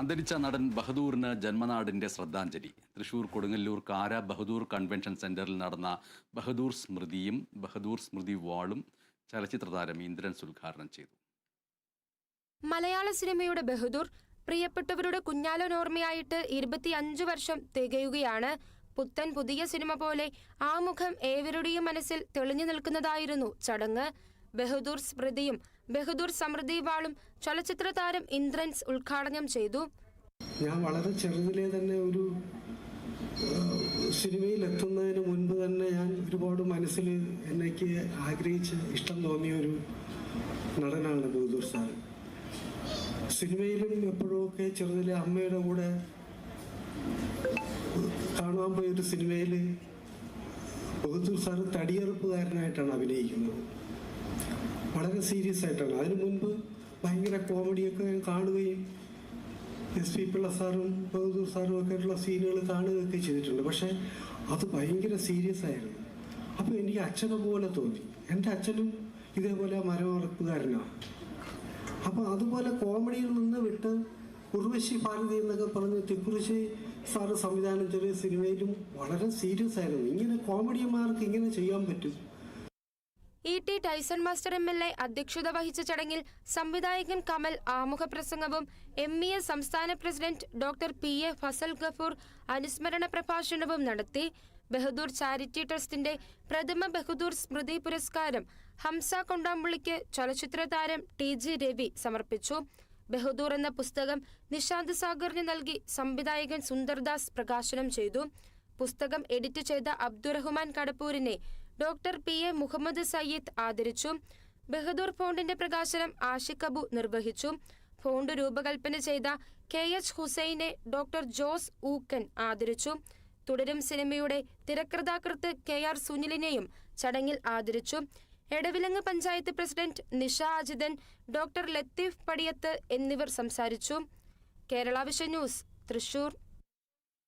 അന്തരിച്ച നടൻ ബഹദൂറിന് ജന്മനാടിന്റെ ശ്രദ്ധാഞ്ജലി. തൃശൂർ കൊടുങ്ങല്ലൂർ കാര ബഹദൂർ കൺവെൻഷൻ സെന്ററിൽ നടന്ന ബഹദൂർ സ്മൃതിയും ബഹദൂർ സ്മൃതി വാളും ചലച്ചിത്ര താരം ഇന്ദ്രൻസ് ഉദ്ഘാടനം ചെയ്തു. മലയാള സിനിമയുടെ ബഹദൂർ പ്രിയപ്പെട്ടവരുടെ കുഞ്ഞാലോനോർമ്മയായിട്ട് ഇരുപത്തിയഞ്ചു വർഷം തികയുകയാണ്. പുത്തൻ പുതിയ സിനിമ പോലെ ആ മുഖം ഏവരുടെയും മനസ്സിൽ തെളിഞ്ഞു നിൽക്കുന്നതായിരുന്നു ചടങ്ങ്. ബഹദൂർ സ്മൃതിയും ബഹദൂർ സമൃദ്ധി വാളും ചലച്ചിത്ര താരം ഇന്ദ്രൻസ് ഉദ്ഘാടനം ചെയ്തു. ഞാൻ വളരെ ചെറുതിലെ തന്നെ ഒരു സിനിമയിൽ എത്തുന്നതിന് മുൻപ് തന്നെ ഞാൻ ഒരുപാട് മനസ്സിൽ എന്നേക്ക് ആഗ്രഹിച്ച് ഇഷ്ടം തോന്നിയ ഒരു നടനാണ് ബഹദൂർ സാർ. സിനിമയിലും എപ്പോഴുമൊക്കെ ചെറുതിലെ അമ്മയുടെ കൂടെ കാണാൻ പോയ ഒരു സിനിമയിൽ ബഹദൂർ സാർ തടിയെറുപ്പുകാരനായിട്ടാണ് അഭിനയിക്കുന്നത്. വളരെ സീരിയസ് ആയിട്ടാണ്. അതിനു മുൻപ് ഭയങ്കര കോമഡിയൊക്കെ ഞാൻ കാണുകയും എസ് പി പിള്ള സാറും ബഹദൂർ സാറും ഒക്കെ ആയിട്ടുള്ള സീനുകൾ കാണുകയൊക്കെ ചെയ്തിട്ടുണ്ട്. പക്ഷേ അത് ഭയങ്കര സീരിയസ് ആയിരുന്നു. അപ്പോൾ എനിക്ക് അച്ഛനെ പോലെ തോന്നി. എന്റെ അച്ഛനും ഇതേപോലെ മരമറപ്പുകാരനാണ് അപ്പോൾ അതുപോലെ കോമഡിയിൽ നിന്ന് വിട്ട് ഉർവശി ഭാരതി എന്നൊക്കെ പറഞ്ഞ് തിക്കുറിശി സാറ് സംവിധാനം ചെയ്ത സിനിമയിലും വളരെ സീരിയസ് ആയിരുന്നു. ഇങ്ങനെ കോമഡിയന്മാർക്ക് ഇങ്ങനെ ചെയ്യാൻ പറ്റും? E T Tyson master M L A അധ്യക്ഷത വഹിച്ച ചടങ്ങിൽ സംവിധായകൻ കമൽ ആമുഖ പ്രസംഗവും എം ഇ എസ് സംസ്ഥാന president doctor P A Fazal Gafoor അനുസ്മരണ പ്രഭാഷണവും നടത്തി. ബഹദൂർ ചാരിറ്റി ട്രസ്റ്റിന്റെ പ്രഥമ ബഹദൂർ സ്മൃതി പുരസ്കാരം ഹംസ കൊണ്ടാമ്പുള്ളിക്ക് ചലച്ചിത്ര താരം ടി ജി രവി സമർപ്പിച്ചു. ബഹദൂർ എന്ന പുസ്തകം നിശാന്ത് സാഗറിന് നൽകി സംവിധായകൻ സുന്ദർദാസ് പ്രകാശനം ചെയ്തു. പുസ്തകം എഡിറ്റ് ചെയ്ത Abdurahman കടപ്പൂരിനെ doctor P A Muhammad Sayyid ആദരിച്ചു. ബഹദൂർ ഫോണ്ടിന്റെ പ്രകാശനം ആഷിഖ് അബു നിർവഹിച്ചു. ഫോണ്ട് രൂപകൽപ്പന ചെയ്ത കെ എച്ച് ഹുസൈനെ ഡോക്ടർ ജോസ് ഊക്കൻ ആദരിച്ചു. തുടരും സിനിമയുടെ തിരക്കഥാകൃത്ത് കെ ആർ സുനിലിനെയും ചടങ്ങിൽ ആദരിച്ചു. എടവിലങ്ങ് പഞ്ചായത്ത് പ്രസിഡന്റ് നിഷ അജിതൻ ഡോക്ടർ ലത്തീഫ് പടിയത്ത് എന്നിവർ സംസാരിച്ചു. Kerala vision news Thrissur.